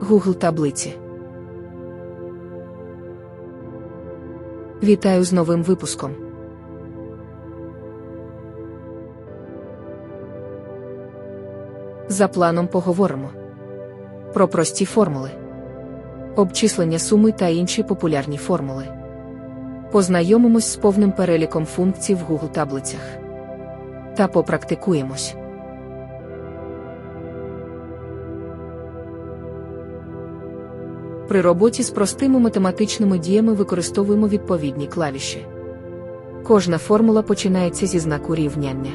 Google таблиці. Вітаю з новим випуском. За планом поговоримо про прості формули, обчислення суми та інші популярні формули. Познайомимось з повним переліком функцій в Google таблицях та попрактикуємось. При роботі з простими математичними діями використовуємо відповідні клавіші. Кожна формула починається зі знаку рівняння.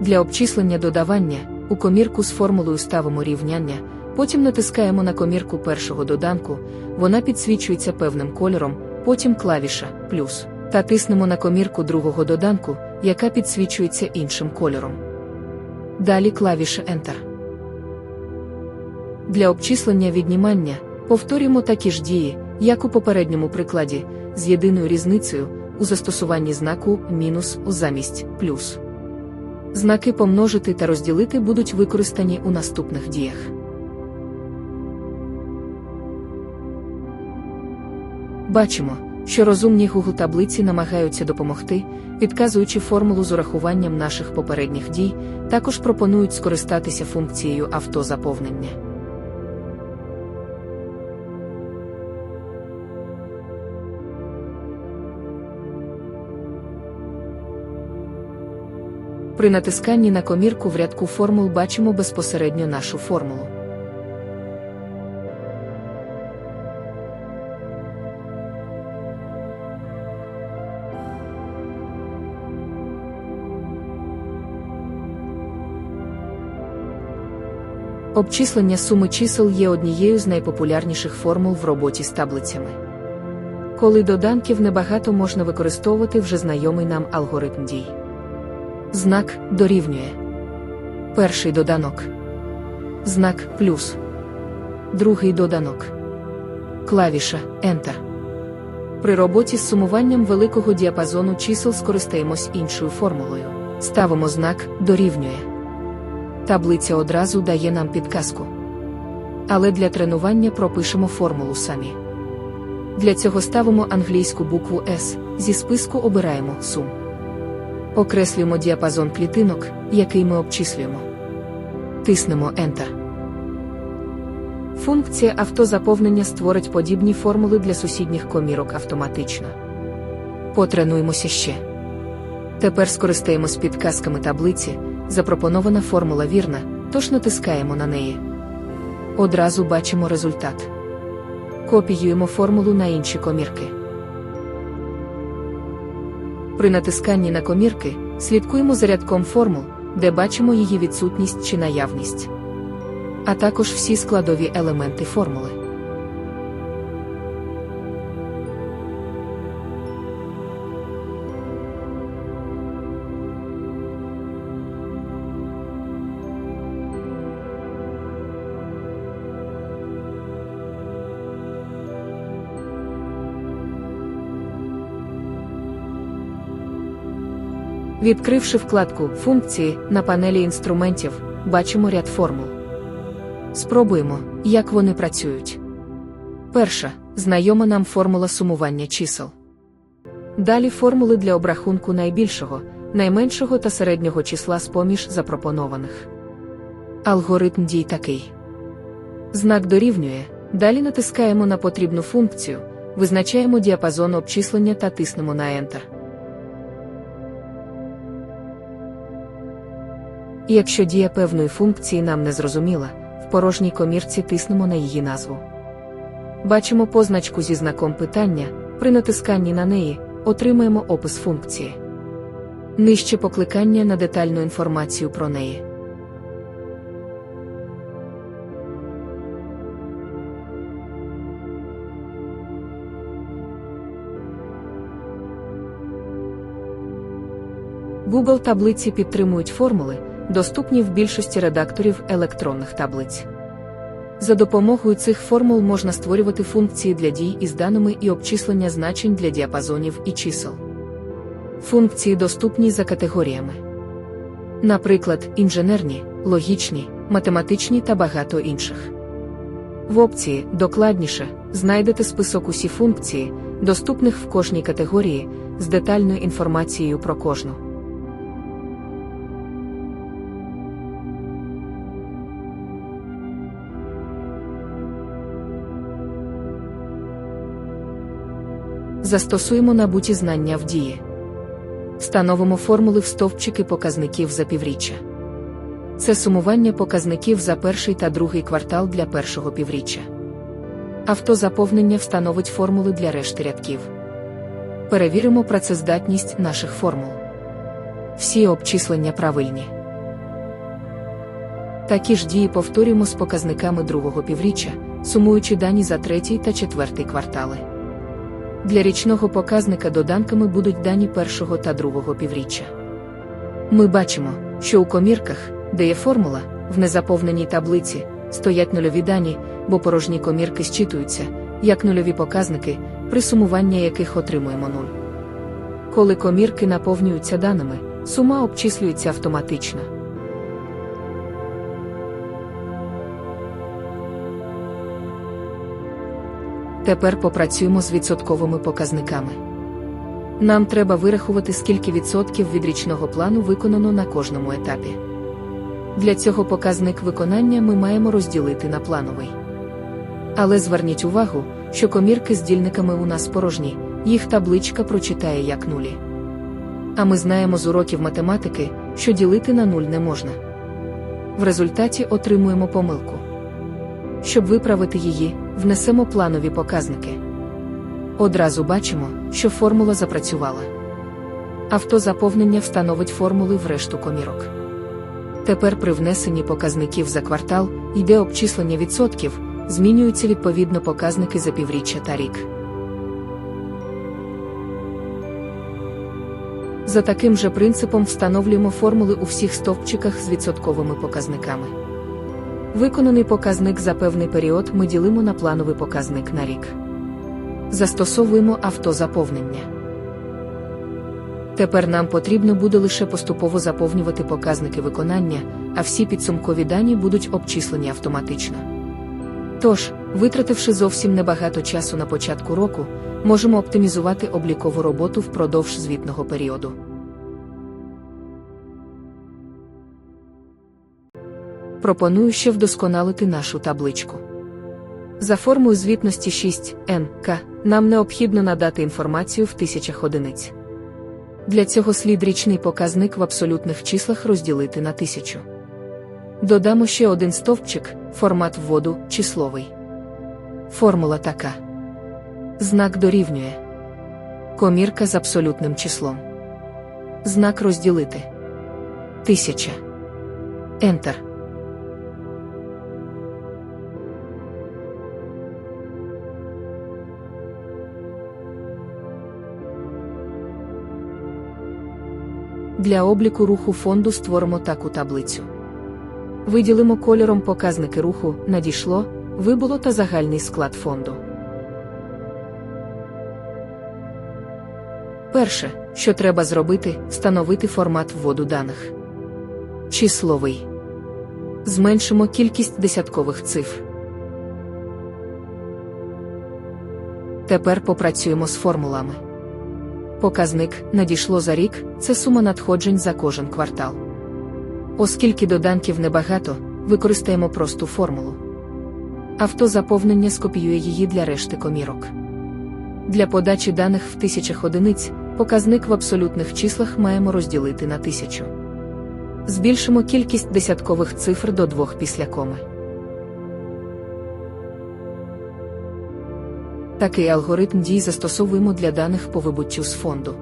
Для обчислення додавання у комірку з формулою ставимо рівняння, потім натискаємо на комірку першого доданку, вона підсвічується певним кольором, потім клавіша плюс, та тиснемо на комірку другого доданку, яка підсвічується іншим кольором. Далі клавіша Enter. Для обчислення віднімання повторюємо такі ж дії, як у попередньому прикладі, з єдиною різницею у застосуванні знаку мінус замість плюс. Знаки помножити та розділити будуть використані у наступних діях. Бачимо, що розумні Google таблиці намагаються допомогти, підказуючи формулу з урахуванням наших попередніх дій, також пропонують скористатися функцією автозаповнення. При натисканні на комірку в рядку формул бачимо безпосередньо нашу формулу. Обчислення суми чисел є однією з найпопулярніших формул в роботі з таблицями. Коли доданків небагато можна використовувати вже знайомий нам алгоритм дій. Знак дорівнює. Перший доданок. Знак плюс. Другий доданок. Клавіша Enter. При роботі з сумуванням великого діапазону чисел скористаємось іншою формулою. Ставимо знак дорівнює. Таблиця одразу дає нам підказку. Але для тренування пропишемо формулу самі. Для цього ставимо англійську букву S, зі списку обираємо сум. Окреслюємо діапазон клітинок, який ми обчислюємо. Тиснемо Enter. Функція автозаповнення створить подібні формули для сусідніх комірок автоматично. Потренуємося ще. Тепер скористаємось підказками таблиці. Запропонована формула вірна, тож натискаємо на неї. Одразу бачимо результат. Копіюємо формулу на інші комірки. При натисканні на комірки слідкуємо за рядком формул, де бачимо її відсутність чи наявність, а також всі складові елементи формули. Відкривши вкладку Функції на панелі інструментів, бачимо ряд формул. Спробуємо, як вони працюють. Перша знайома нам формула сумування чисел. Далі формули для обрахунку найбільшого, найменшого та середнього числа з поміж запропонованих. Алгоритм дій такий. Знак дорівнює. Далі натискаємо на потрібну функцію, визначаємо діапазон обчислення та тиснемо на Enter. І якщо дія певної функції нам не зрозуміла, в порожній комірці тиснемо на її назву. Бачимо позначку зі знаком питання, при натисканні на неї отримаємо опис функції. Нижче покликання на детальну інформацію про неї. Google таблиці підтримують формули доступні в більшості редакторів електронних таблиць. За допомогою цих формул можна створювати функції для дій із даними і обчислення значень для діапазонів і чисел. Функції доступні за категоріями. Наприклад, інженерні, логічні, математичні та багато інших. В опції Докладніше знайдете список усі функції, доступних в кожній категорії, з детальною інформацією про кожну. Застосуємо набуті знання в дії. Встановимо формули в стовпчики показників за півріччя. Це сумування показників за перший та другий квартал для першого півріччя. Автозаповнення встановить формули для решти рядків. Перевіримо працездатність наших формул. Всі обчислення правильні. Такі ж дії повторюємо з показниками другого півріччя, сумуючи дані за третій та четвертий квартали. Для річного показника доданками будуть дані першого та другого півріччя. Ми бачимо, що у комірках, де є формула, в незаповненій таблиці, стоять нульові дані, бо порожні комірки зчитуються, як нульові показники, при сумуванні яких отримуємо нуль. Коли комірки наповнюються даними, сума обчислюється автоматично. Тепер попрацюємо з відсотковими показниками. Нам треба вирахувати, скільки відсотків від річного плану виконано на кожному етапі. Для цього показник виконання ми маємо розділити на плановий. Але зверніть увагу, що комірки з дільниками у нас порожні, їх табличка прочитає як нулі. А ми знаємо з уроків математики, що ділити на нуль не можна. В результаті отримуємо помилку. Щоб виправити її, внесемо планові показники. Одразу бачимо, що формула запрацювала. Автозаповнення встановить формули в решту комірок. Тепер при внесенні показників за квартал йде обчислення відсотків, змінюються відповідно показники за півріччя та рік. За таким же принципом встановлюємо формули у всіх стовпчиках з відсотковими показниками. Виконаний показник за певний період ми ділимо на плановий показник на рік. Застосовуємо автозаповнення. Тепер нам потрібно буде лише поступово заповнювати показники виконання, а всі підсумкові дані будуть обчислені автоматично. Тож, витративши зовсім небагато часу на початку року, можемо оптимізувати облікову роботу впродовж звітного періоду. Пропоную ще вдосконалити нашу табличку. За формою звітності 6 НК нам необхідно надати інформацію в тисячах одиниць. Для цього слід річний показник в абсолютних числах розділити на тисячу. Додамо ще один стовпчик, формат вводу числовий. Формула така. Знак дорівнює. Комірка з абсолютним числом. Знак розділити. Тисяча. Ентер. Для обліку руху фонду створимо таку таблицю. Виділимо кольором показники руху надійшло, вибуло та загальний склад фонду. Перше, що треба зробити, встановити формат вводу даних. Числовий. Зменшимо кількість десяткових цифр. Тепер попрацюємо з формулами. Показник надійшло за рік це сума надходжень за кожен квартал. Оскільки доданків небагато, використаємо просту формулу. Автозаповнення скопіює її для решти комірок. Для подачі даних в тисячах одиниць показник в абсолютних числах маємо розділити на тисячу. Збільшимо кількість десяткових цифр до двох після коми. Такий алгоритм дій застосовуємо для даних по вибуттю з фонду.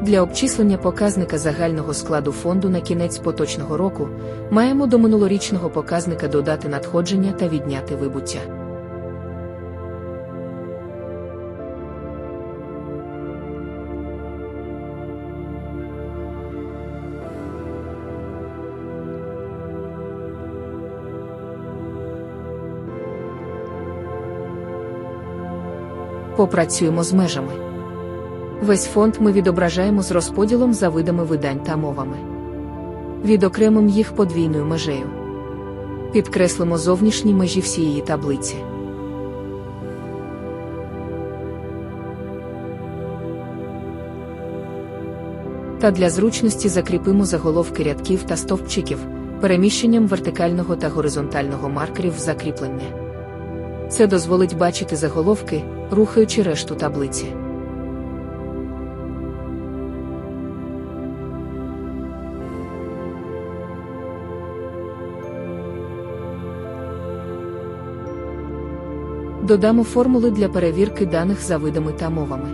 Для обчислення показника загального складу фонду на кінець поточного року маємо до минулорічного показника додати надходження та відняти вибуття. Попрацюємо з межами. Весь фонд ми відображаємо з розподілом за видами видань та мовами. Відокремим їх подвійною межею. Підкреслимо зовнішні межі всієї таблиці. Та для зручності закріпимо заголовки рядків та стовпчиків переміщенням вертикального та горизонтального маркерів в закріплення. Це дозволить бачити заголовки, рухаючи решту таблиці. Додамо формули для перевірки даних за видами та мовами.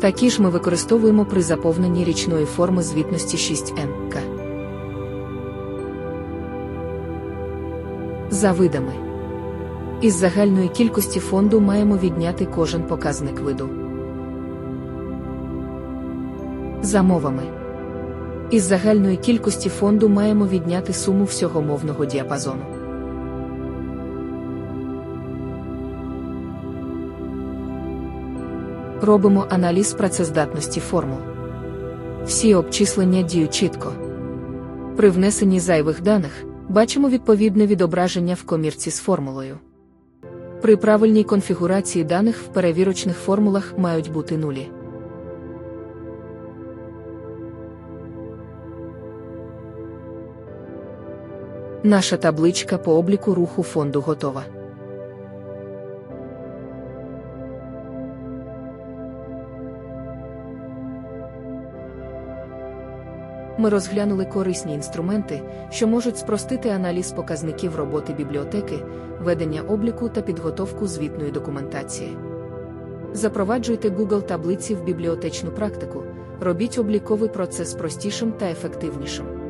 Такі ж ми використовуємо при заповненні річної форми звітності 6НК. За видами. Із загальної кількості фонду маємо відняти кожен показник виду. За мовами. Із загальної кількості фонду маємо відняти суму всього мовного діапазону. Робимо аналіз працездатності формул. Всі обчислення діють чітко. При внесенні зайвих даних бачимо відповідне відображення в комірці з формулою. При правильній конфігурації даних в перевірочних формулах мають бути нулі. Наша табличка по обліку руху фонду готова. Ми розглянули корисні інструменти, що можуть спростити аналіз показників роботи бібліотеки, ведення обліку та підготовку звітної документації. Запроваджуйте Google таблиці в бібліотечну практику, робіть обліковий процес простішим та ефективнішим.